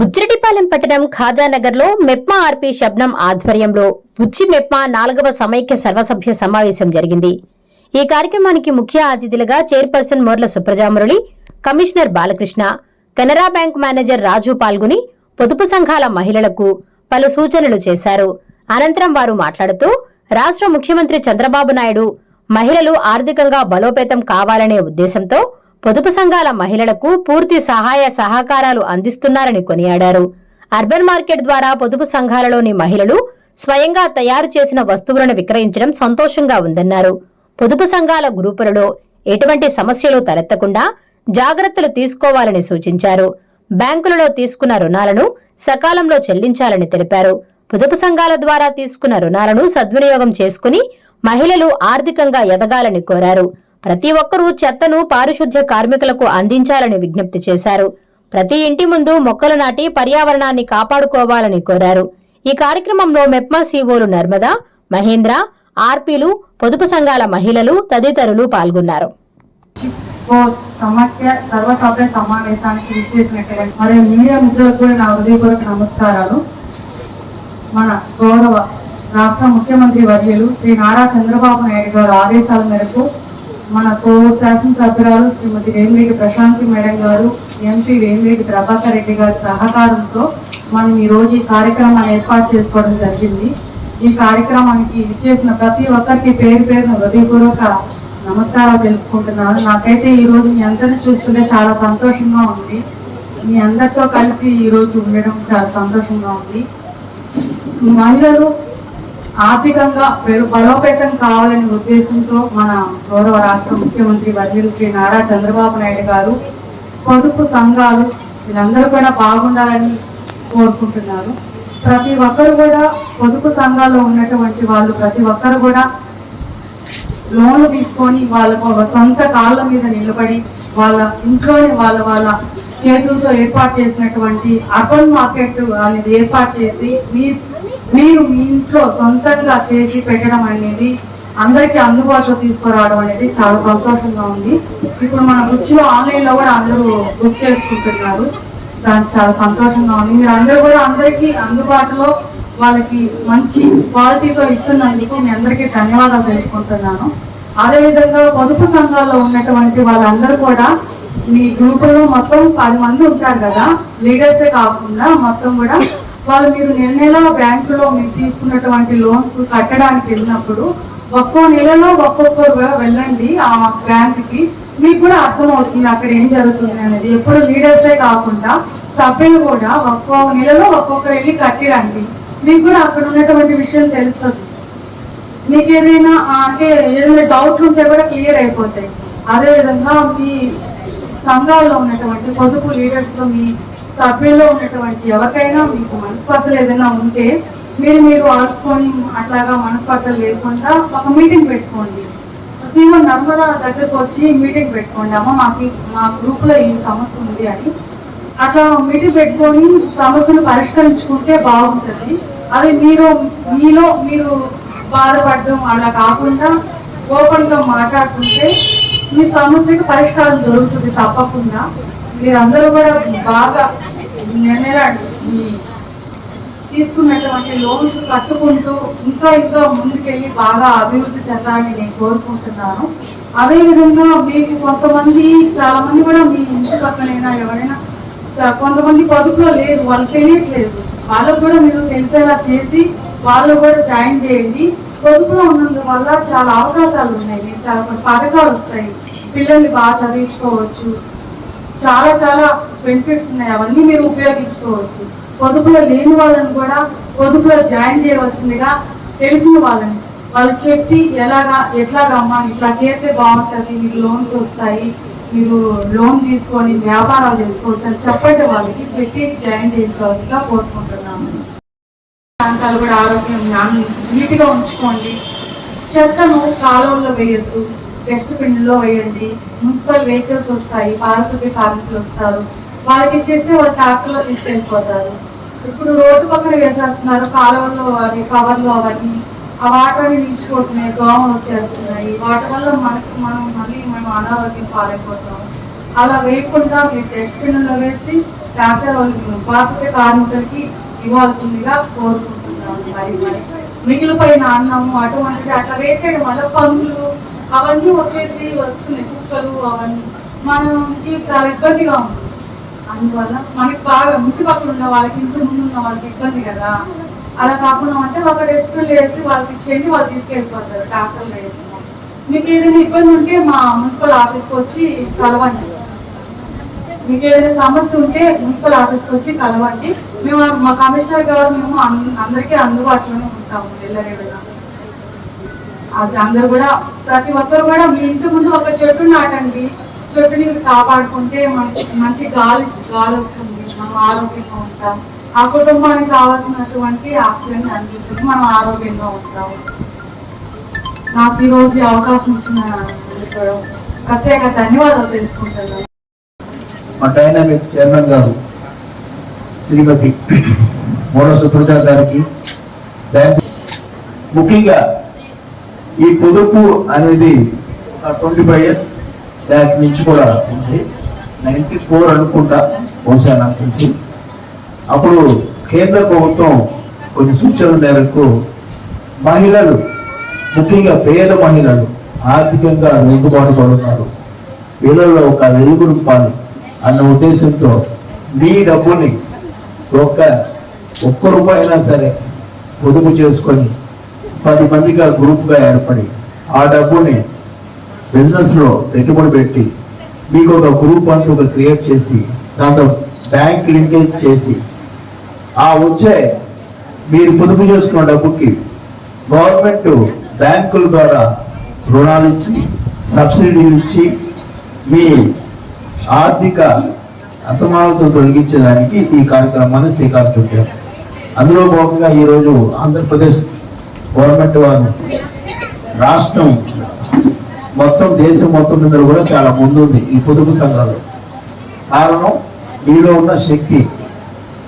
బుజ్జిరెడ్డిపాలెం పట్టణం ఖాజానగర్లో మెప్మా ఆర్పీ శబ్నం ఆధ్వర్యంలో బుజ్జి మెప్మా నాలుగవ సమైక్య సర్వసభ్య సమావేశం జరిగింది. ఈ కార్యక్రమానికి ముఖ్య అతిథులుగా chairperson Morla Supraja Murali commissioner Balakrishna Canara bank manager Raju పాల్గొని పొదుపు సంఘాల మహిళలకు పలు సూచనలు చేశారు. అనంతరం వారు మాట్లాడుతూ రాష్ట్ర ముఖ్యమంత్రి చంద్రబాబు నాయుడు మహిళలు ఆర్థికంగా బలోపేతం కావాలనే ఉద్దేశంతో పొదుపు సంఘాల మహిళలకు పూర్తి సహాయ సహకారాలు అందిస్తున్నారని కొనియాడారు. అర్బన్ మార్కెట్ ద్వారా పొదుపు సంఘాలలోని మహిళలు స్వయంగా తయారు చేసిన వస్తువులను విక్రయించడం సంతోషంగా ఉందన్నారు. పొదుపు సంఘాల గ్రూపులలో ఎటువంటి సమస్యలు తలెత్తకుండా జాగ్రత్తలు తీసుకోవాలని సూచించారు. బ్యాంకులలో తీసుకున్న రుణాలను సకాలంలో చెల్లించాలని తెలిపారు. పొదుపు సంఘాల ద్వారా తీసుకున్న రుణాలను సద్వినియోగం చేసుకుని మహిళలు ఆర్థికంగా ఎదగాలని కోరారు. ప్రతి ఒక్కరూ చెత్తను పారిశుద్ధ్య కార్మికులకు అందించాలని విజ్ఞప్తి చేశారు. ప్రతి ఇంటి ముందు మొక్కలు నాటి పర్యావరణాన్ని కాపాడుకోవాలని కోరారు. ఈ కార్యక్రమంలో మెప్మా సీఓలు నర్మదా మహేంద్ర ఆర్పీలు పొదుపు సంఘాల మహిళలు తదితరులు పాల్గొన్నారు. సమాఖ్య సర్వసభ్య సమావేశానికి విచ్చేసినటువంటి మరియు మీడియా మిత్రులకు కూడా నా హృదయపూర్వక నమస్కారాలు. మన గౌరవ రాష్ట్ర ముఖ్యమంత్రి వర్యులు శ్రీ నారా చంద్రబాబు నాయుడు గారు ఆదేశాల మేరకు మన కోవూరు శాసనసభ్యురాలు శ్రీమతి వేమిరెడ్డి ప్రశాంతి మేడం గారు ఎంపీ వేమిరెడ్డి ప్రభాకర్ రెడ్డి గారి సహకారంతో మనం ఈ రోజు ఈ కార్యక్రమాన్ని ఏర్పాటు చేసుకోవడం జరిగింది. ఈ కార్యక్రమానికి ఇచ్చేసిన ప్రతి ఒక్కరికి పేరు పేరున హృదయపూర్వక నమస్కారాలు తెలుపుకుంటున్నాను. నాకైతే ఈ రోజు మీ అందరిని చూస్తుంటే చాలా సంతోషంగా ఉంది. మీ అందరితో కలిసి ఈరోజు ఉండడం చాలా సంతోషంగా ఉంది. మహిళలు ఆర్థికంగా బలోపేతం కావాలనే ఉద్దేశంతో మన గౌరవ రాష్ట్ర ముఖ్యమంత్రి వర్యులు శ్రీ నారా చంద్రబాబు నాయుడు గారు పొదుపు సంఘాలు వీళ్ళందరూ కూడా బాగుండాలని కోరుకుంటున్నారు. ప్రతి ఒక్కరు కూడా పొదుపు సంఘాల్లో ఉన్నటువంటి వాళ్ళు ప్రతి ఒక్కరు కూడా లోన్లు తీసుకొని వాళ్ళకు సొంత కాళ్ళ మీద నిలబడి వాళ్ళ ఇంట్లోనే వాళ్ళ వాళ్ళ చేతులతో ఏర్పాటు చేసినటువంటి అర్బన్ మార్కెట్ అనేది ఏర్పాటు చేసి మీ మీరు మీ ఇంట్లో సొంతంగా చేతి పెట్టడం అనేది అందరికీ అందుబాటులో తీసుకురావడం అనేది చాలా సంతోషంగా ఉంది. ఇప్పుడు మన వృత్తిలో ఆన్లైన్లో కూడా అందరూ బుక్ చేసుకుంటున్నారు. దానికి చాలా సంతోషంగా ఉంది. మీరు అందరూ కూడా అందరికీ అందుబాటులో వాళ్ళకి మంచి క్వాలిటీతో ఇస్తున్నందుకు మీ అందరికీ ధన్యవాదాలు తెలుపుకుంటున్నాను. అదేవిధంగా పొదుపు సంఘాల్లో ఉన్నటువంటి వాళ్ళందరూ కూడా మీ గ్రూపులో మొత్తం పది మంది ఉంటారు కదా. లీడర్సే కాకుండా మొత్తం కూడా వాళ్ళు మీరు నెల నెల బ్యాంకులో మీరు తీసుకున్నటువంటి లోన్స్ కట్టడానికి వెళ్ళినప్పుడు ఒక్కో నెలలో ఒక్కొక్కరుగా వెళ్ళండి ఆ బ్యాంకుకి. మీకు కూడా అర్థమవుతుంది అక్కడ ఏం జరుగుతుంది అనేది. ఎప్పుడు లీడర్సే కాకుండా సభ్యులు కూడా ఒక్కో నెలలో ఒక్కొక్కరు వెళ్ళి కట్టిరండి. మీకు కూడా అక్కడ ఉన్నటువంటి విషయం తెలుస్తుంది. మీకు ఏదైనా అంటే ఏదైనా డౌట్లు ఉంటే కూడా క్లియర్ అయిపోతాయి. అదేవిధంగా మీ సంఘాల్లో ఉన్నటువంటి పొదుపు లీడర్స్తో మీ సభ్యుల్లో ఉన్నటువంటి ఎవరికైనా మీకు మనస్పర్ధలు ఏదైనా ఉంటే మీరు మీరు ఆడుకొని అట్లాగా మనస్పర్ధలు లేకుండా ఒక మీటింగ్ పెట్టుకోండి. సీఎం నర్మదా దగ్గరకు వచ్చి మీటింగ్ పెట్టుకోండి. అమ్మ మాకు మా గ్రూప్లో ఈ సమస్య ఉంది అని. అట్లా మీటింగ్ పెట్టుకొని సమస్యను పరిష్కరించుకుంటే బాగుంటుంది. అదే మీరు మీలో మీరు బాధపడడం అలా కాకుండా ఓపెన్గా మాట్లాడుకుంటే మీ సమస్యకి పరిష్కారం దొరుకుతుంది తప్పకుండా. మీరందరూ కూడా బాగా నెల తీసుకున్నటువంటి లోన్స్ కట్టుకుంటూ ఇంకా ఇంకా ముందుకెళ్ళి బాగా అభివృద్ధి చెందాలని నేను కోరుకుంటున్నాను. అదేవిధంగా మీకు కొంతమంది చాలా మంది కూడా మీ ఇంటి పక్కనైనా ఎవరైనా కొంతమంది పొదుపులో లేదు వాళ్ళు తెలియట్లేదు. వాళ్ళకు కూడా మీరు తెలిసేలా చేసి వాళ్ళు కూడా జాయిన్ చేయండి. పొదుపులో ఉన్నందువల్ల చాలా అవకాశాలు ఉన్నాయి. చాలా పథకాలు వస్తాయి. పిల్లల్ని బాగా చదివించుకోవచ్చు. చాలా చాలా బెనిఫిట్స్ ఉన్నాయి. అవన్నీ మీరు ఉపయోగించుకోవచ్చు. పొదుపులో లేని వాళ్ళని కూడా పొదుపులో జాయిన్ చేయవలసిందిగా తెలిసిన వాళ్ళని. వాళ్ళు చెప్పి ఎలాగా ఎట్లా అమ్మా ఇట్లా చేస్తే బాగుంటుంది మీకు లోన్స్ వస్తాయి మీరు లోన్ తీసుకొని వ్యాపారాలు చేసుకోవచ్చు అని చెప్పండి వాళ్ళకి చెప్పి జాయిన్ చేయించవలసిందిగా కోరుకుంటున్నాము. ప్రాంతాలు కూడా ఆరోగ్యం నీట్గా ఉంచుకోండి. చెత్తను కాలువల్లో వేయద్దు. డస్ట్బిన్లో వేయండి. మున్సిపల్ వెహికల్స్ వస్తాయి పారిశుద్ధ్య కార్మికులు వస్తారు. వాళ్ళకి ఇచ్చేస్తే వాళ్ళు ట్రాక్టర్లో తీసుకెళ్ళిపోతారు. ఇప్పుడు రోడ్డు పక్కన వేసేస్తున్నారు కాలువల్లో అది కవర్లో అవన్నీ ఆ వాటర్ నిలిచిపోతున్నాయి దోమలు వచ్చేస్తున్నాయి. వాటి వల్ల మనకి మనం మళ్ళీ మనం అనారోగ్యం పాలైపోతాం. అలా వేయకుండా మీ డస్ట్బిన్లో పెట్టి ట్రాక్టర్ వాళ్ళకి పారిశుద్ధ్య కార్మికులకి ఇవ్వాల్సిందిగా కోరుకుంటున్నాను. మరి మరి మిగిలిపోయిన అన్నము అటువంటిది అట్లా వేసేయడం వల్ల పందులు అవన్నీ వచ్చేసి వస్తున్నాయి కుక్కలు అవన్నీ. మనకి చాలా ఇబ్బందిగా ఉంది అందువల్ల మనకి బాగా ఇంటి పక్కన ఉన్న వాళ్ళకి ఇంటి ముందు ఉన్న వాళ్ళకి ఇబ్బంది కదా. అలా కాకుండా అంటే ఒక డస్ట్బిన్ వేసి వాళ్ళకి ఇచ్చేయండి వాళ్ళు తీసుకెళ్ళిపోతారు ట్రాక్టర్లు వేసి మీకు ఏదైనా ఇబ్బంది ఉంటే మా మున్సిపల్ ఆఫీస్కి వచ్చి కలవండి. మీకు ఏదైనా సమస్య ఉంటే మున్సిపల్ ఆఫీస్కి వచ్చి కలవండి. మేము మా కమిషనర్ గారు మేము అందరికీ అందుబాటులోనే ఉంటాము వెళ్ళరేవిగా అది అందరు కూడా ప్రతి ఒక్కరు కూడా మీ ఇంటి ముందు ఒక చెట్టు నాటండి. చెట్టుని కాపాడుకుంటే మనకి మంచి గాలి గాలి వస్తుంది. మనం ఆరోగ్యంగా ఉంటాం. ఆ కుటుంబానికి కావాల్సినటువంటి ఆక్సిజన్ అందిస్తుంది. మనం ఆరోగ్యంగా ఉంటాం. నాకు ఈరోజు అవకాశం ఇచ్చిన ప్రత్యేక ధన్యవాదాలు తెలుసుకుంటున్నాను మా డైనామిక్ చైర్మన్ గారు శ్రీమతి మూడో సుప్రజ గారికి ముఖ్యంగా ఈ పొదుపు అనేది ట్వంటీ ఫైవ్ ఇయర్స్ బ్యాక్ నుంచి కూడా ఉంది. నైన్టీ ఫోర్ అనుకుంటా బహుశా నాకు తెలిసి. అప్పుడు కేంద్ర ప్రభుత్వం కొన్ని సూచనల మేరకు మహిళలు ముఖ్యంగా పేద మహిళలు ఆర్థికంగా వెనుకబాటు పడుతున్నారు వీళ్ళలో ఒక వెలుగు రూపాలు అన్న ఉద్దేశంతో మీ డబ్బుని ఒక్క ఒక్క రూపాయి అయినా సరే పొదుపు చేసుకొని పది మందిగా గ్రూప్గా ఏర్పడి ఆ డబ్బుని బిజినెస్లో పెట్టుబడి పెట్టి మీకు ఒక గ్రూప్ అంటూ ఒక క్రియేట్ చేసి దాంతో బ్యాంక్ లింకేజ్ చేసి ఆ వచ్చే మీరు పొదుపు చేసుకున్న డబ్బుకి గవర్నమెంట్ బ్యాంకుల ద్వారా రుణాలు ఇచ్చి సబ్సిడీలు ఇచ్చి మీ ఆర్థిక అసమానతలు తొలగించడానికి ఈ కార్యక్రమాన్ని శ్రీకారం చుట్టారు. అందులో భాగంగా ఈరోజు ఆంధ్రప్రదేశ్ గవర్నమెంట్ వారు రాష్ట్రం మొత్తం దేశం మొత్తం మీద కూడా చాలా ముందుంది ఈ పొదుపు సంఘాలు. కారణం మీలో ఉన్న శక్తి.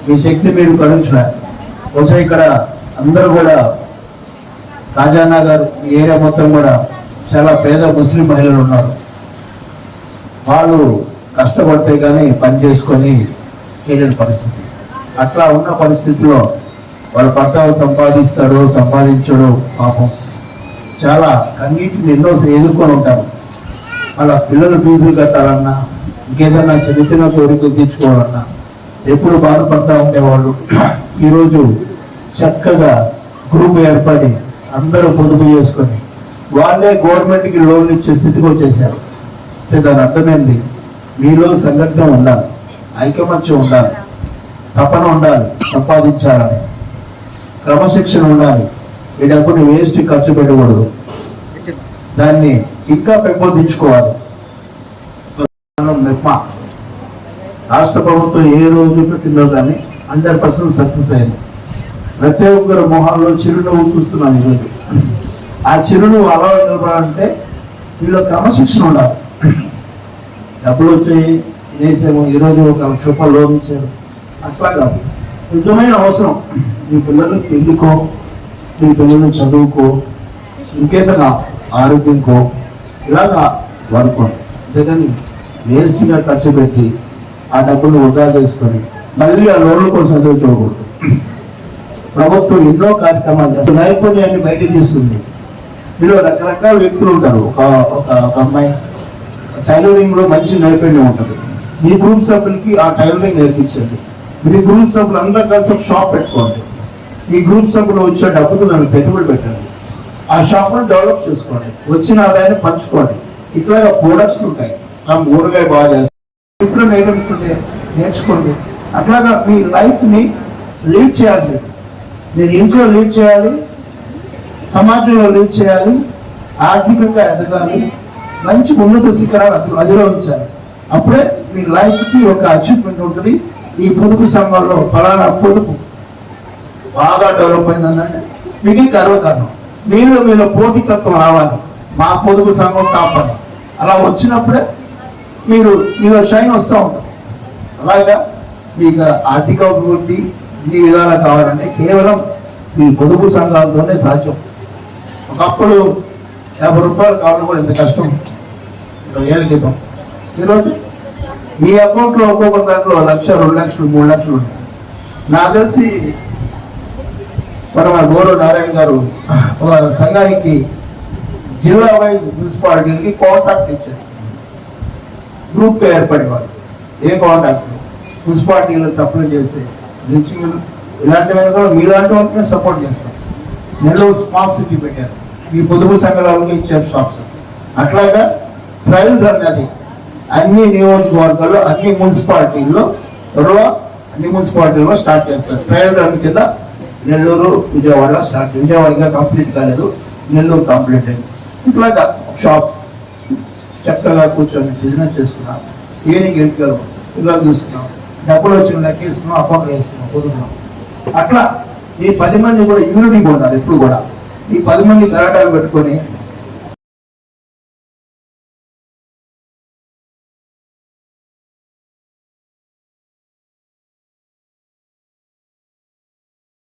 మీ శక్తి మీరు కరుంచున్నారు బహుశా ఇక్కడ అందరూ కూడా రాజానా ఈ ఏరియా మొత్తం కూడా చాలా పేద ముస్లిం మహిళలు ఉన్నారు. వాళ్ళు కష్టపడితే కానీ పని చేసుకొని చేయలేని పరిస్థితి. అట్లా ఉన్న పరిస్థితిలో వాళ్ళ భర్త సంపాదిస్తాడో సంపాదించడో పాపం. చాలా కన్నీటిని ఎన్నో ఎదుర్కొని ఉంటారు. వాళ్ళ పిల్లల ఫీజులు కట్టాలన్నా ఇంకేదన్నా చిన్న చిన్న కోరికలు తీర్చుకోవాలన్నా ఎప్పుడు బాధపడతా ఉండేవాళ్ళు. ఈరోజు చక్కగా గ్రూప్ ఏర్పడి అందరూ పొదుపు చేసుకొని వాళ్ళే గవర్నమెంట్కి లోన్ ఇచ్చే స్థితికి వచ్చేసారు. అంటే దాని అర్థమైంది మీలో సంఘటన ఉండాలి. ఐకమత్యం ఉండాలి. తపన ఉండాలి. సంపాదించాలని. క్రమశిక్షణ ఉండాలి. ఈ డబ్బుని వేస్ట్ ఖర్చు పెట్టకూడదు. దాన్ని ఇంకా పెంపొందించుకోవాలి. మెప్మా రాష్ట్ర ప్రభుత్వం ఏ రోజు పెట్టిందో కానీ హండ్రెడ్ పర్సెంట్ సక్సెస్ అయింది. ప్రతి ఒక్కరు మొహాల్లో చిరునవ్వు చూస్తున్నాం ఈరోజు. ఆ చిరునవ్వు అలా నిలబడాలంటే వీళ్ళు క్రమశిక్షణ ఉండాలి. డబ్బులు వచ్చాయి చేసాము. ఈరోజు ఒక లక్ష రూపాయలు లోన్ ఇచ్చారు అట్లా కాదు. నిజమైన అవసరం. మీ పిల్లలు పెళ్ళికో మీ పిల్లలు చదువుకో ఇంకేదైనా ఆరోగ్యంకో ఇలాగా వాడుకోండి అంతేగాని వేస్ట్గా ఖర్చు పెట్టి ఆ డబ్బులు వృధా చేసుకొని మళ్ళీ ఆ లోన్ల కోసం ఎదురు చూడకూడదు. ప్రభుత్వం ఎన్నో కార్యక్రమాలు చేస్తుంది. నైపుణ్యాన్ని బయట తీసుకుంది మీరు రకరకాల వ్యక్తులు ఉంటారు. ఒక ఒక ఒక అమ్మాయి టైలరింగ్లో మంచి నైపుణ్యం ఉంటుంది. మీ గ్రూప్ సభ్యులకి ఆ టైలరింగ్ నేర్పించండి. మీ గ్రూప్ సభ్యులు అందరూ కలిసి ఒక షాప్ పెట్టుకోండి. ఈ గ్రూప్ సభ్యులు వచ్చే డబ్బులు నన్ను పెట్టుబడి పెట్టండి. ఆ షాప్ను డెవలప్ చేసుకోండి. వచ్చిన ఆదాయాన్ని పంచుకోండి. ఇట్లా ప్రొడక్ట్స్ ఉంటాయి. ఆ ఊరగాయ బాగా చేస్తారు డిఫరెంట్ ఐటమ్స్ ఉంటాయి నేర్చుకోండి. అట్లాగా మీ లైఫ్ని లీడ్ చేయాలి మీరు. మీరు ఇంట్లో లీడ్ చేయాలి సమాజంలో లీడ్ చేయాలి ఆర్థికంగా ఎదగాలి మంచి ఉన్నత శిఖరాలు అధి- అధిరోహించాలి అప్పుడే మీ లైఫ్కి ఒక అచీవ్మెంట్ ఉంటుంది. ఈ పొదుపు సంఘంలో ఫలానా పొదుపు. బాగా డెవలప్ అయిందంటే మీకు గర్వకారణం మీరు మీలో పోటీతత్వం రావాలి. మా పొదుపు సంఘం కాపాలి అలా వచ్చినప్పుడే మీరు మీలో షైన్ వస్తూ ఉంటారు. అలాగా? మీకు ఆర్థిక అభివృద్ధి ఇన్ని విధాలు కావాలంటే కేవలం మీ పొదుపు సంఘాలతోనే సాధ్యం. ఒకప్పుడు యాభై రూపాయలు కావడం కూడా ఎంత కష్టం? ఇరవై ఏళ్ళ క్రితం. ఈరోజు మీ అకౌంట్లో ఒక్కొక్క దాంట్లో లక్ష రెండు లక్షలు మూడు లక్షలు ఉంటాయి నాకు తెలిసి మన గౌరవ నారాయణ గారు ఒక సంఘానికి జిల్లా వైజ్ మున్సిపాలిటీకి కాంటాక్ట్ ఇచ్చారు. గ్రూప్ ఏర్పడేవారు ఏ కాంటాక్ట్ మున్సిపాలిటీలో సప్లై చేసే రీచింగ్ ఇలాంటివన్నీ కూడా మీలాంటి వాళ్ళకి సపోర్ట్ చేస్తాం నెల్లూరు స్మార్ట్ సిటీ పెట్టారు. ఈ పొదుపు సంఘాలకు ఇచ్చారు షాప్స్ అట్లాగా ట్రయల్ రన్ అది. అన్ని నియోజకవర్గాల్లో అన్ని మున్సిపాలిటీల్లో త్వరలో అన్ని మున్సిపాలిటీల్లో స్టార్ట్ చేస్తారు. ట్రయల్ రన్ కింద నెల్లూరు విజయవాడ స్టార్ట్ విజయవాడ ఇంకా కంప్లీట్ కాలేదు. నెల్లూరు కంప్లీట్ అయింది. ఇట్లాగా షాప్ చక్కగా కూర్చొని బిజినెస్ చేసుకున్నాం ఈవినింగ్ ఎంటుకలు? ఇలా చూస్తున్నాం. డబ్బులు వచ్చిన లెక్కేస్తున్నాం అకౌంట్ వేస్తున్నాం కుదురున్నాం అట్లా ఈ పది మంది కూడా యూనిటీ ఉండాలి ఎప్పుడు కూడా. ఈ పది మంది కరాటాలు పెట్టుకొని